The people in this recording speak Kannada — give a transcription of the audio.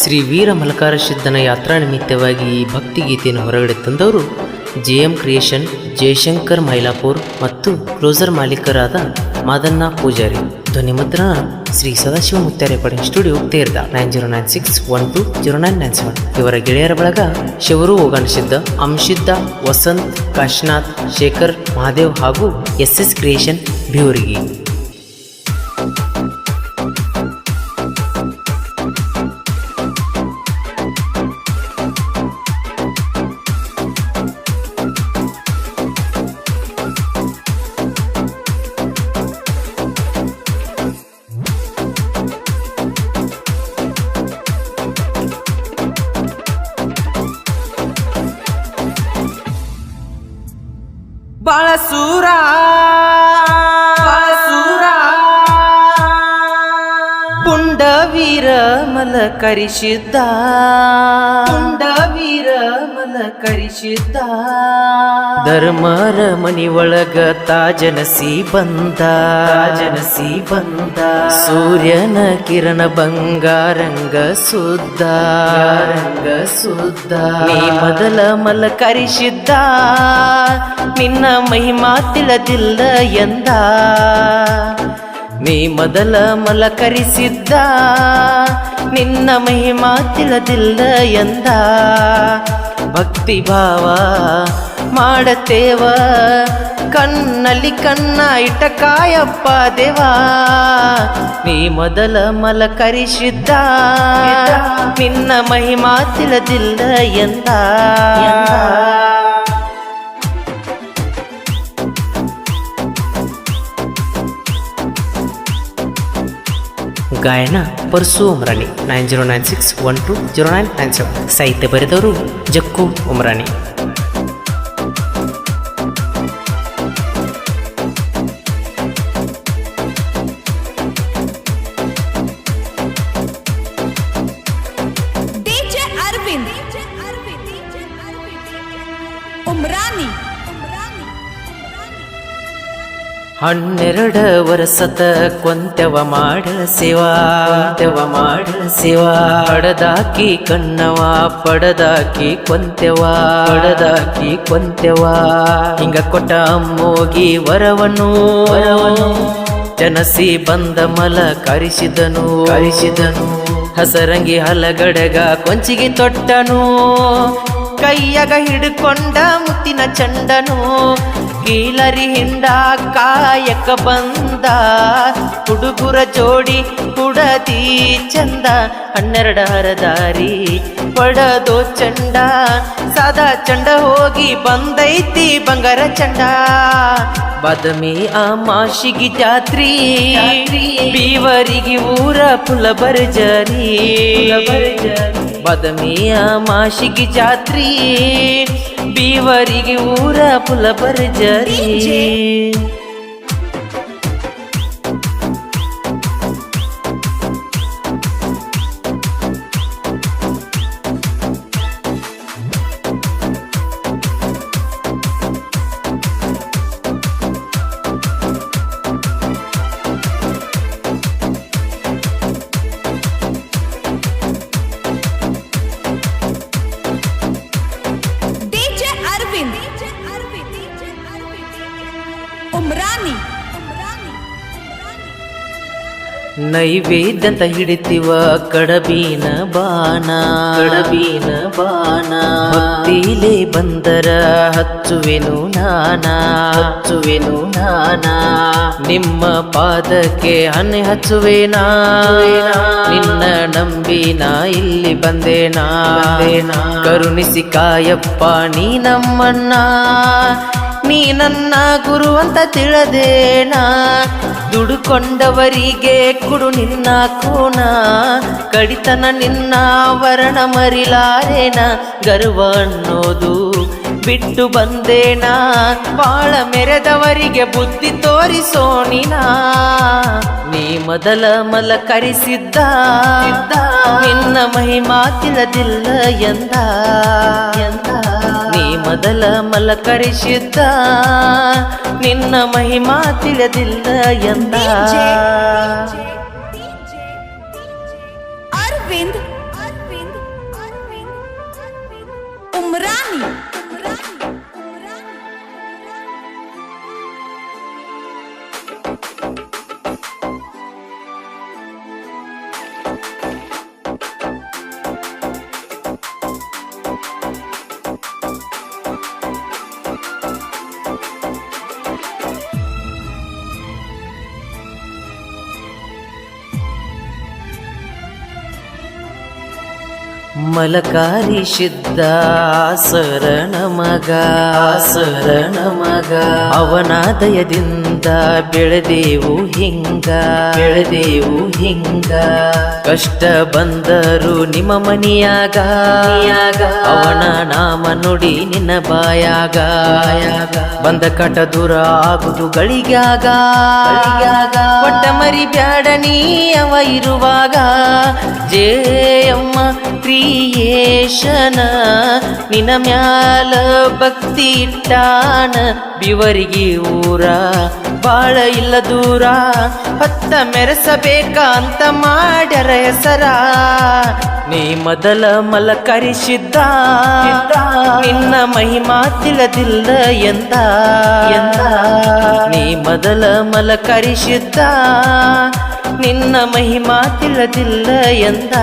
ಶ್ರೀ ವೀರ ಮಲಕಾರ ಸಿದ್ಧನ ಯಾತ್ರಾ ನಿಮಿತ್ತವಾಗಿ ಈ ಭಕ್ತಿಗೀತೆಯನ್ನು ಹೊರಗಡೆ ತಂದವರು J M creation, Jayashankar Mylapur ಮತ್ತು ಕ್ಲೋಸರ್ ಮಾಲೀಕರಾದ ಮಾದನ್ನ ಪೂಜಾರಿ. ಧ್ವನಿ ಮುದ್ರ ಶ್ರೀ ಸದಾಶಿವ ಮುತ್ಯಾರೆ ಪಡೆ studio, ತೇರ್ದ nine zero nine six one two zero nine nine seven. ಇವರ ಗೆಳೆಯರ ಬಳಗ ಶಿವರು ಓಗಾಣಿಸಿದ್ದ ಅಂಶಿದ್ದ ವಸಂತ್, ಕಾಶಿನಾಥ್, ಶೇಖರ್, ಮಹಾದೇವ್ ಹಾಗೂ ಎಸ್ ಎಸ್ ಕ್ರಿಯೇಷನ್ ಬಿವರಿಗೆ ಬಾಳಸೂರ ಪುಂಡ ವೀರ ಮಲ ಕರಿಸಿದ್ದ ಕರಿಸಿದ್ದ. ಧರ್ಮರ ಮನಿಯೊಳಗ ಒಳಗ ತಾಜನಸಿ ಬಂದ. ಜನಸಿ ಬಂದ. ಸೂರ್ಯನ ಕಿರಣ ಬಂಗಾರಂಗ ಸುದ್ದ. ರಂಗ ಸುದ್ದ. ನೀ ಮೊದಲ ಮಲ ಕರಿಸಿದ್ದ. ನಿನ್ನ ಮಹಿಮಾ ತಿಳಿದಿಲ್ಲ ಎಂದ. ನೀ ಮೊದಲ ಮಲ ಕರಿಸಿದ್ದ. ನಿನ್ನ ಮಹಿಮಾ ತಿಳಿದಿಲ್ಲ ಎಂದ. ಭಕ್ತಿ ಭಾವ ಮಾಡತೇವ? ಕಣ್ಣಲ್ಲಿ ಕಣ್ಣ ಇಟ್ಟ ಕಾಯಪ್ಪ ದೇವಾ? ನೀ ಮೊದಲ ಮಲ ಕರಿಸಿದ್ದ? ನಿನ್ನ ಮಹಿಮಾ ತಿಳಿದಿಲ್ಲ ಎಂದ? ಗಾಯನ Parsu Umrani. Nine zero nine six one two zero nine nine seven. ಸಾಹಿತ್ಯ ಬರೆದವರು ಜಕ್ಕು ಉಮ್ರಾಣಿ ಹನ್ನೆರಡ ವರ್ಷದ ಕೊಂತೆವ ಮಾಡ ಸೇವಾ ಮಾಡ ಸೇವಾ ಪಡದಾಕಿ ಕಣ್ಣವ, ಪಡದಾಕಿ ಕೊಂತೆವ ಪಡದಾಕಿ ಕೊಂತೆವ ಹಿಂಗ ಕೊಟ್ಟ ಅಮ್ಮೋಗಿ ವರವನು ವರವನು. ಜನಸಿ ಬಂದ ಮಲ ಕರಿಸಿದನು ಕರಿಸಿದನು. ಹಸರಂಗಿ ಹಲಗಡಗ ಕೊಂಚಿಗೆ ತೊಟ್ಟನು. ಕೈಯಾಗ ಹಿಡ್ಕೊಂಡ ಮುತ್ತಿನ ಚಂಡನು. ಕೀಲರಿ ಹಿಂಡ ಕಾಯಕ ಬಂದ. ಹುಡುಗುರ ಜೋಡಿ ಕುಡದಿ ಚಂದ. ಹನ್ನೆರಡ ಹರದಾರಿ ಪಡದೋ ಚಂಡ. ಸದಾ ಚಂಡ ಹೋಗಿ ಬಂದೈತಿ ಬಂಗಾರ ಚಂಡ. ಬದಮಿ ಆ ಮಾಶಿಗಿ ಜಾತ್ರಿ. ಬೀವರಿಗೆ ಊರ ಪುಲ ಬದಮಿ ಆ ಮಾಶಿಗಿ ಜಾತ್ರಿ. ಬೀವರಿಗೆ ಊರ ಪುಲ ಬರ್ಜರಿ ನೈವೇದ್ಯ ಹಿಡಿತಿವ ಹಿಡಿತೀವ ಕಡಬೀನ ಬಾನ ಕಡಬೀನ ಬಾನ ಭಕ್ತಿಲೇ ಬಂದರ ಹಚ್ಚುವೆನು ನಾನ. ಹಚ್ಚುವೆನು ನಾನ. ನಿಮ್ಮ ಪಾದಕ್ಕೆ ಹನಿ ಹಚ್ಚುವೆನಾ. ನಿನ್ನ ನಂಬಿ ನಾ ಇಲ್ಲಿ ಬಂದೇನಾ. ಕರುಣಿಸಿ ಕಾಯಪ್ಪ ನೀ ನಮ್ಮನ್ನ. ನೀ ನನ್ನ ಗುರು ಅಂತ ತಿಳದೇನಾ? ದುಡುಕೊಂಡವರಿಗೆ ಕುಡು ನಿನ್ನ ಕೋಣ ಕಡಿತನ ನಿನ್ನ ವರ್ಣ ಮರಿಲಾರೇನ? ಗರ್ವ ಅನ್ನೋದು ಬಿಟ್ಟು ಬಂದೇನಾ? ಬಾಳ ಮೆರೆದವರಿಗೆ ಬುದ್ಧಿ ತೋರಿಸೋಣಿನ ನೀ ಮೊದಲ ಮಲ ಕರಿಸಿದ್ದ ನಿನ್ನ ಮಹಿಮಾ ತಿಳದಿಲ್ಲ ಎಂದ? ಎಂದ? ನೀ ಮೊದಲ ಮಲ ಕರಿಸಿದ್ದ ನಿನ್ನ ಮಹಿಮಾ ತಿಳಿದಿಲ್ಲ ಎಂದ. ಮಲಕಾರಿ ಸಿದ್ಧ ಸರಣ ಮಗ ಶರಣ ಮಗ. ಅವನಾದಯದಿಂದ ಬೆಳೆದೇವು ಹಿಂಗ ಬೆಳೆದೇವು ಹಿಂಗ. ಕಷ್ಟ ಬಂದರು ನಿಮ್ಮ ಮನಿಯಾಗ ಅವನ ನಾಮ ನುಡಿ ನಿನ್ನ ಬಾಯಾಗ. ಬಂದ ಕಟ ದೂರ ಆಗುದು ಯಾಗ ಒಟ್ಟ ಮರಿ ಬ್ಯಾಡ ನೀ ಅವ ಇರುವಾಗ. ಜೇಯಮ್ಮ ಕ್ರಿಯೇಶನ ನಿನ ಮ್ಯಾಲ ಭಕ್ತಿ ಇಟ್ಟಾನ ಬಿವರಿಗೆ ಊರ. ಬಾಳ ಇಲ್ಲ ದೂರ, ಹತ್ತ ಮೆರೆಸಬೇಕ ಅಂತ ಮಾಡ್ಯಾರ ಹೆಸರ. ನೀ ಮೊದಲ ಮಲಕರಿಸಿದ್ದ, ನಿನ್ನ ಮಹಿಮಾ ತಿಳಿದಿಲ್ಲ ಎಂದ ಎಂದ. ನೀ ಮೊದಲ ಮಲಕರಿಸಿದ್ದ, ನಿನ್ನ ಮಹಿಮಾ ತಿಳಿದಿಲ್ಲ ಎಂದ.